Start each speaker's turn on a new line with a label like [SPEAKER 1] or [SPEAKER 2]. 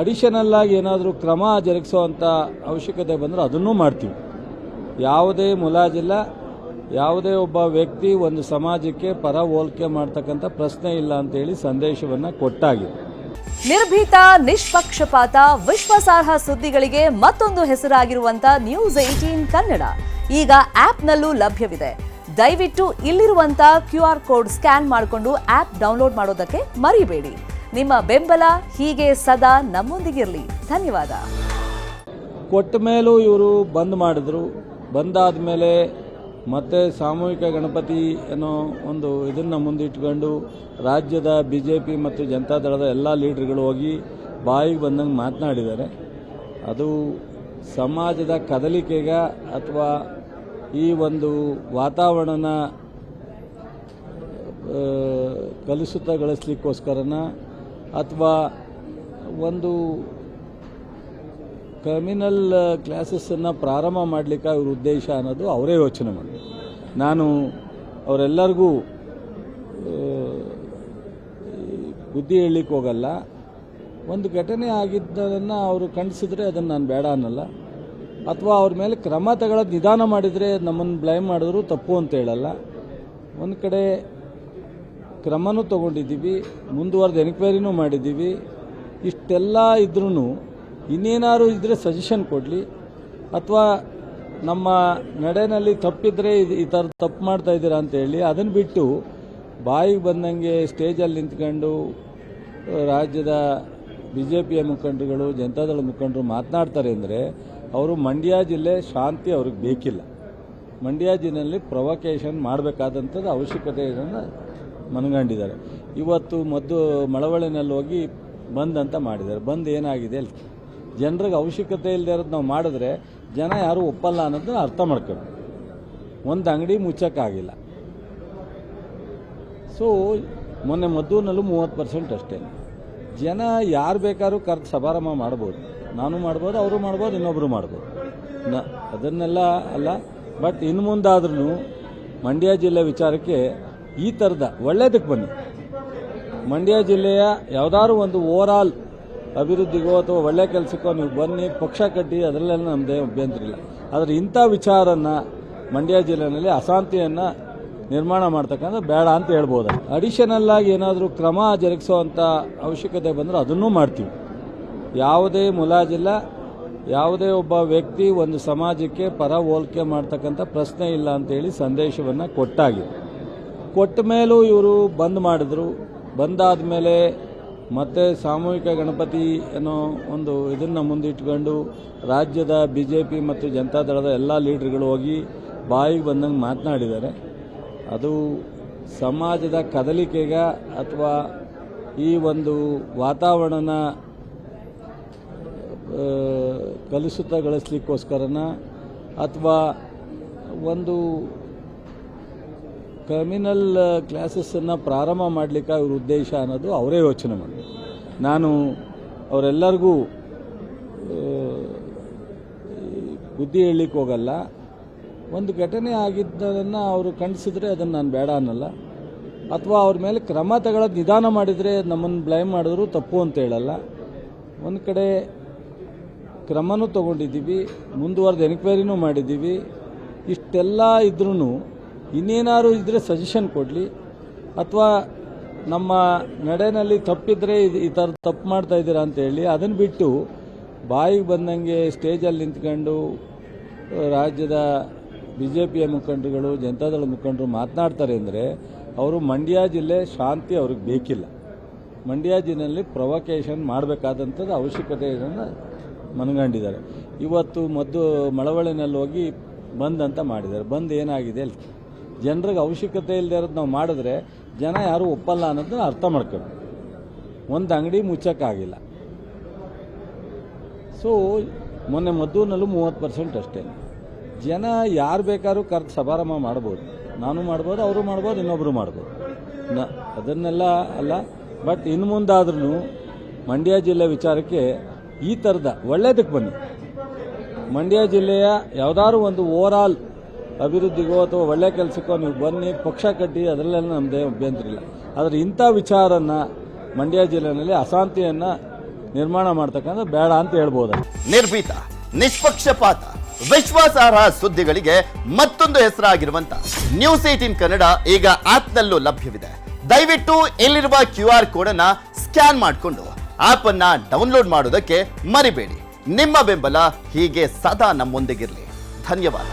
[SPEAKER 1] Additional ಆಗಿ ಏನಾದರೂ ಕ್ರಮ ಜರುಗಿಸುವಂಥ ಅವಶ್ಯಕತೆ ಬಂದರೆ ಅದನ್ನೂ ಮಾಡ್ತೀವಿ. ಯಾವುದೇ ಮುಲಾಜಿಲ್ಲ, ಯಾವುದೇ ಒಬ್ಬ ವ್ಯಕ್ತಿ ಒಂದು ಸಮಾಜಕ್ಕೆ ಪರ ಹೋಲಿಕೆ ಮಾಡ್ತಕ್ಕಂಥ ಪ್ರಶ್ನೆ ಇಲ್ಲ ಅಂತೇಳಿ ಸಂದೇಶವನ್ನು ಕೊಟ್ಟಾಗಿದೆ
[SPEAKER 2] ನಿರ್ಭೀತ, ನಿಷ್ಪಕ್ಷಪಾತ, ವಿಶ್ವಾಸಾರ್ಹ ಸುದ್ದಿಗಳಿಗೆ ಮತ್ತೊಂದು ಹೆಸರಾಗಿರುವಂತ ನ್ಯೂಸ್ ಏಟೀನ್ ಕನ್ನಡ. ಈಗ ಆಪ್ನಲ್ಲೂ ಲಭ್ಯವಿದೆ. ದಯವಿಟ್ಟು ಇಲ್ಲಿರುವಂತ ಕ್ಯೂ ಆರ್ ಕೋಡ್ ಸ್ಕ್ಯಾನ್ ಮಾಡಿಕೊಂಡು ಆಪ್ ಡೌನ್ಲೋಡ್ ಮಾಡೋದಕ್ಕೆ ಮರಿಬೇಡಿ. ನಿಮ್ಮ ಬೆಂಬಲ ಹೀಗೆ ಸದಾ ನಮ್ಮೊಂದಿಗಿರಲಿ. ಧನ್ಯವಾದ.
[SPEAKER 1] ಕೊಟ್ಟ ಮೇಲೂ ಇವರು ಬಂದ್ ಮಾಡಿದ್ರು. ಬಂದಾದ ಮೇಲೆ ಮತ್ತೆ ಸಾಮೂಹಿಕ ಗಣಪತಿ ಅನ್ನೋ ಒಂದು ಇದನ್ನು ಮುಂದಿಟ್ಕೊಂಡು ರಾಜ್ಯದ ಬಿ ಜೆ ಪಿ ಮತ್ತು ಜನತಾದಳದ ಎಲ್ಲ ಲೀಡ್ರ್ಗಳು ಹೋಗಿ ಬಾಯಿಗೆ ಬಂದಂಗೆ ಮಾತನಾಡಿದ್ದಾರೆ. ಅದು ಸಮಾಜದ ಕದಲಿಕೆಗ ಅಥವಾ ಈ ಒಂದು ವಾತಾವರಣನ ಕಲಿಸುತ್ತಾ ಕಲುಷಿತಗೊಳಿಸ್ಲಿಕ್ಕೋಸ್ಕರನ ಅಥವಾ ಒಂದು ಕ್ರಿಮಿನಲ್ ಕ್ಲಾಸಸ್ಸನ್ನು ಪ್ರಾರಂಭ ಮಾಡಲಿಕ್ಕೆ ಅವ್ರ ಉದ್ದೇಶ ಅನ್ನೋದು ಅವರೇ ಯೋಚನೆ ಮಾಡಿ ನಾನು ಅವರೆಲ್ಲರಿಗೂ ಬುದ್ಧಿ ಹೇಳಲಿಕ್ಕೆ ಹೋಗಲ್ಲ. ಒಂದು ಘಟನೆ ಆಗಿದ್ದನ್ನು ಅವರು ಖಂಡಿಸಿದ್ರೆ ಅದನ್ನು ನಾನು ಬೇಡ ಅನ್ನಲ್ಲ. ಅಥವಾ ಅವ್ರ ಮೇಲೆ ಕ್ರಮ ತಗೊಳ್ಳೋದು ನಿಧಾನ ಮಾಡಿದರೆ ನಮ್ಮನ್ನು ಬ್ಲೈಮ್ ಮಾಡಿದ್ರು ತಪ್ಪು ಅಂತ ಹೇಳಲ್ಲ. ಒಂದು ಕಡೆ ಕ್ರಮನೂ ತಗೊಂಡಿದ್ದೀವಿ, ಮುಂದುವರೆದ ಎನ್ಕ್ವೈರಿನೂ ಮಾಡಿದ್ದೀವಿ. ಇಷ್ಟೆಲ್ಲ ಇದ್ರೂ ಇನ್ನೇನಾದ್ರು ಇದ್ದರೆ ಸಜೆಷನ್ ಕೊಡಲಿ. ಅಥವಾ ನಮ್ಮ ನಡೆನಲ್ಲಿ ತಪ್ಪಿದ್ರೆ ಇದು ಈ ಥರ ತಪ್ಪು ಮಾಡ್ತಾ ಇದ್ದೀರಾ ಅಂತೇಳಿ ಅದನ್ನು ಬಿಟ್ಟು ಬಾಯಿಗೆ ಬಂದಂಗೆ ಸ್ಟೇಜಲ್ಲಿ ನಿಂತ್ಕೊಂಡು ರಾಜ್ಯದ ಬಿ ಜೆ ಪಿಯ ಮುಖಂಡರುಗಳು, ಜನತಾದಳ ಮುಖಂಡರು ಮಾತನಾಡ್ತಾರೆ ಅಂದರೆ ಅವರು ಮಂಡ್ಯ ಜಿಲ್ಲೆ ಶಾಂತಿ ಅವ್ರಿಗೆ ಬೇಕಿಲ್ಲ. ಮಂಡ್ಯ ಜಿಲ್ಲೆಯಲ್ಲಿ ಪ್ರೊವೊಕೇಶನ್ ಮಾಡಬೇಕಾದಂಥದ್ದು ಅವಶ್ಯಕತೆ ಮನಗಂಡಿದ್ದಾರೆ. ಇವತ್ತು ಮದ್ದು ಮಳವಳ್ಳಿನಲ್ಲಿ ಹೋಗಿ ಬಂದ್ ಅಂತ ಮಾಡಿದ್ದಾರೆ. ಬಂದ್ ಏನಾಗಿದೆ ಅಲ್ಲಿ? ಜನರಿಗೆ ಅವಶ್ಯಕತೆ ಇಲ್ಲದೆ ಇರೋದು ನಾವು ಮಾಡಿದ್ರೆ ಜನ ಯಾರೂ ಒಪ್ಪಲ್ಲ ಅನ್ನೋದನ್ನ ಅರ್ಥ ಮಾಡ್ಕೊಂಡು ಒಂದು ಅಂಗಡಿ ಮುಚ್ಚೋಕ್ಕಾಗಿಲ್ಲ. ಸೊ ಮೊನ್ನೆ ಮದ್ದೂರಿನಲ್ಲೂ ಮೂವತ್ತು ಪರ್ಸೆಂಟ್ ಅಷ್ಟೇ. ಜನ ಯಾರು ಬೇಕಾದ್ರೂ ಕರೆದು ಸಮಾರಂಭ ಮಾಡ್ಬೋದು. ನಾನು ಮಾಡ್ಬೋದು, ಅವರು ಮಾಡ್ಬೋದು ಇನ್ನೊಬ್ಬರು ಮಾಡ್ಬೋದು. ನ, ಅದನ್ನೆಲ್ಲ ಅಲ್ಲ. ಬಟ್ ಇನ್ನು ಮುಂದಾದ್ರೂ ಮಂಡ್ಯ ಜಿಲ್ಲೆ ವಿಚಾರಕ್ಕೆ ಈ ಥರದ ಒಳ್ಳೇದಕ್ಕೆ ಬನ್ನಿ. ಮಂಡ್ಯ ಜಿಲ್ಲೆಯ ಯಾವುದಾದ್ರು ಒಂದು ಓವರಾಲ್ ಅಭಿವೃದ್ಧಿಗೋ ಅಥವಾ ಒಳ್ಳೆ ಕೆಲಸಕ್ಕೋ ನೀವು ಬನ್ನಿ, ಪಕ್ಷ ಕಟ್ಟಿ ಅದರಲ್ಲೆಲ್ಲ ನಮ್ಮದೇ ಅಭ್ಯಂತರ ಇಲ್ಲ. ಆದರೆ ಇಂಥ ವಿಚಾರನ ಮಂಡ್ಯ ಜಿಲ್ಲೆಯಲ್ಲಿ ಅಶಾಂತಿಯನ್ನು ನಿರ್ಮಾಣ ಮಾಡ್ತಕ್ಕಂಥ ಬೇಡ ಅಂತ ಹೇಳ್ಬೋದು. ಅಡಿಷನಲ್ ಆಗಿ ಏನಾದರೂ ಕ್ರಮ ಜರುಗಿಸುವಂಥ ಅವಶ್ಯಕತೆ ಬಂದರೆ ಅದನ್ನೂ ಮಾಡ್ತೀವಿ. ಯಾವುದೇ ಮುಲಾಜಿಲ್ಲ, ಯಾವುದೇ ಒಬ್ಬ ವ್ಯಕ್ತಿ ಒಂದು ಸಮಾಜಕ್ಕೆ ಪರ ಹೋಲಿಕೆ ಮಾಡ್ತಕ್ಕಂಥ ಪ್ರಶ್ನೆ ಇಲ್ಲ ಅಂತೇಳಿ ಸಂದೇಶವನ್ನು ಕೊಟ್ಟಾಗಿದೆ. ಕೊಟ್ಟ ಮೇಲೂ ಇವರು ಬಂದ್ ಮಾಡಿದ್ರು. ಬಂದಾದ ಮೇಲೆ ಮತ್ತೆ ಸಾಮೂಹಿಕ ಗಣಪತಿ ಅನ್ನೋ ಒಂದು ಇದನ್ನು ಮುಂದಿಟ್ಕೊಂಡು ರಾಜ್ಯದ ಬಿ ಜೆ ಪಿ ಮತ್ತು ಜನತಾದಳದ ಎಲ್ಲ ಲೀಡ್ರ್ಗಳು ಹೋಗಿ ಬಾಯಿಗೆ ಬಂದಂಗೆ ಮಾತನಾಡಿದ್ದಾರೆ. ಅದು ಸಮಾಜದ ಕದಲಿಕೆಗ ಅಥವಾ ಈ ಒಂದು ವಾತಾವರಣನ ಕಲುಷಿತಗೊಳಿಸ್ಲಿಕ್ಕೋಸ್ಕರನ ಅಥವಾ ಒಂದು ಕಮ್ಯುನಲ್ ಕ್ಲಾಸಸ್ಸನ್ನು ಪ್ರಾರಂಭ ಮಾಡಲಿಕ್ಕೆ ಇವ್ರ ಉದ್ದೇಶ ಅನ್ನೋದು ಅವರೇ ಯೋಚನೆ ಮಾಡಿ ನಾನು ಅವರೆಲ್ಲರಿಗೂ ಬುದ್ಧಿ ಹೇಳಲಿಕ್ಕೆ ಹೋಗಲ್ಲ. ಒಂದು ಘಟನೆ ಆಗಿದ್ದನ್ನು ಅವರು ಖಂಡಿಸಿದ್ರೆ ಅದನ್ನು ನಾನು ಬೇಡ ಅನ್ನಲ್ಲ. ಅಥವಾ ಅವ್ರ ಮೇಲೆ ಕ್ರಮ ತಗೊಳ್ಳೋದು ನಿಧಾನ ಮಾಡಿದರೆ ನಮ್ಮನ್ನು ಬ್ಲೈಮ್ ಮಾಡಿದ್ರು ತಪ್ಪು ಅಂತ ಹೇಳಲ್ಲ. ಒಂದು ಕಡೆ ಕ್ರಮನೂ ತಗೊಂಡಿದ್ದೀವಿ, ಮುಂದುವರೆದ ಎನ್ಕ್ವೈರಿನೂ ಮಾಡಿದ್ದೀವಿ. ಇಷ್ಟೆಲ್ಲ ಇದ್ರೂ ಇನ್ನೇನಾದ್ರು ಇದ್ದರೆ ಸಜೆಷನ್ ಕೊಡಲಿ. ಅಥವಾ ನಮ್ಮ ನಡೆನಲ್ಲಿ ತಪ್ಪಿದ್ರೆ ಇದು ಈ ಥರ ತಪ್ಪು ಮಾಡ್ತಾ ಇದ್ದೀರಾ ಅಂತ ಹೇಳಿ ಅದನ್ನು ಬಿಟ್ಟು ಬಾಯಿಗೆ ಬಂದಂಗೆ ಸ್ಟೇಜಲ್ಲಿ ನಿಂತ್ಕೊಂಡು ರಾಜ್ಯದ ಬಿ ಜೆ ಪಿಯ ಮುಖಂಡರುಗಳು ಜನತಾದಳ ಮುಖಂಡರು ಮಾತನಾಡ್ತಾರೆ ಅಂದರೆ ಅವರು ಮಂಡ್ಯ ಜಿಲ್ಲೆ ಶಾಂತಿ ಅವ್ರಿಗೆ ಬೇಕಿಲ್ಲ. ಮಂಡ್ಯ ಜಿಲ್ಲೆಯಲ್ಲಿ ಪ್ರೊವೊಕೇಷನ್ ಮಾಡಬೇಕಾದಂಥದ್ದು ಅವಶ್ಯಕತೆ ಇದನ್ನು ಮನಗಂಡಿದ್ದಾರೆ. ಇವತ್ತು ಮದ್ದು ಮಳವಳ್ಳಿನಲ್ಲಿ ಹೋಗಿ ಬಂದ್ ಅಂತ ಮಾಡಿದ್ದಾರೆ. ಬಂದ್ ಏನಾಗಿದೆ ಅಲ್ಲಿ? ಜನರಿಗೆ ಅವಶ್ಯಕತೆ ಇಲ್ಲದೆ ಇರೋದು ನಾವು ಮಾಡಿದ್ರೆ ಜನ ಯಾರೂ ಒಪ್ಪಲ್ಲ ಅನ್ನೋದನ್ನ ಅರ್ಥ ಮಾಡ್ಕೋಬೇಕು. ಒಂದು ಅಂಗಡಿ ಮುಚ್ಚೋಕ್ಕಾಗಿಲ್ಲ. ಸೊ ಮೊನ್ನೆ ಮದ್ದೂನಲ್ಲೂ ಮೂವತ್ತು ಪರ್ಸೆಂಟ್ ಅಷ್ಟೇ. ಜನ ಯಾರು ಬೇಕಾದ್ರೂ ಕರೆದು ಸಮಾರಂಭ ಮಾಡ್ಬೋದು. ನಾನು ಮಾಡ್ಬೋದು, ಅವರು ಮಾಡ್ಬೋದು ಇನ್ನೊಬ್ಬರು ಮಾಡ್ಬೋದು. ನ, ಅದನ್ನೆಲ್ಲ ಅಲ್ಲ. ಬಟ್ ಇನ್ನು ಮುಂದಾದ್ರೂ ಮಂಡ್ಯ ಜಿಲ್ಲೆ ವಿಚಾರಕ್ಕೆ ಈ ಥರದ ಒಳ್ಳೇದಕ್ಕೆ ಬನ್ನಿ. ಮಂಡ್ಯ ಜಿಲ್ಲೆಯ ಯಾವುದಾದ್ರು ಒಂದು ಓವರಾಲ್ ಅಭಿವೃದ್ಧಿಗೋ ಅಥವಾ ಒಳ್ಳೆ ಕೆಲಸಕ್ಕೋ ನೀವು ಬನ್ನಿ, ಪಕ್ಷ ಕಟ್ಟಿ, ಅದರಲ್ಲೆಲ್ಲ ನಮ್ಮದೇ ಅಭ್ಯಂತರ ಇಲ್ಲ. ಆದರೆ ಇಂಥ ವಿಚಾರನ ಮಂಡ್ಯ ಜಿಲ್ಲೆಯಲ್ಲಿ ಅಶಾಂತಿಯನ್ನು ನಿರ್ಮಾಣ ಮಾಡ್ತಕ್ಕಂಥ ಬೇಡ ಅಂತ ಹೇಳ್ಬೋದು?
[SPEAKER 3] ನಿರ್ಭೀತ, ನಿಷ್ಪಕ್ಷಪಾತ, ವಿಶ್ವಾಸಾರ್ಹ ಸುದ್ದಿಗಳಿಗೆ ಮತ್ತೊಂದು ಹೆಸರಾಗಿರುವಂತ ನ್ಯೂಸ್ ಏಟೀನ್ ಕನ್ನಡ ಈಗ ಆಪ್ನಲ್ಲೂ ಲಭ್ಯವಿದೆ. ದಯವಿಟ್ಟು ಇಲ್ಲಿರುವ ಕ್ಯೂ ಆರ್ ಕೋಡ್ ಅನ್ನ ಸ್ಕ್ಯಾನ್ ಮಾಡಿಕೊಂಡು ಆಪ್ ಅನ್ನ ಡೌನ್ಲೋಡ್ ಮಾಡೋದಕ್ಕೆ ಮರಿಬೇಡಿ. ನಿಮ್ಮ ಬೆಂಬಲ ಹೀಗೆ ಸದಾ ನಮ್ಮೊಂದಿಗಿರಲಿ. ಧನ್ಯವಾದ.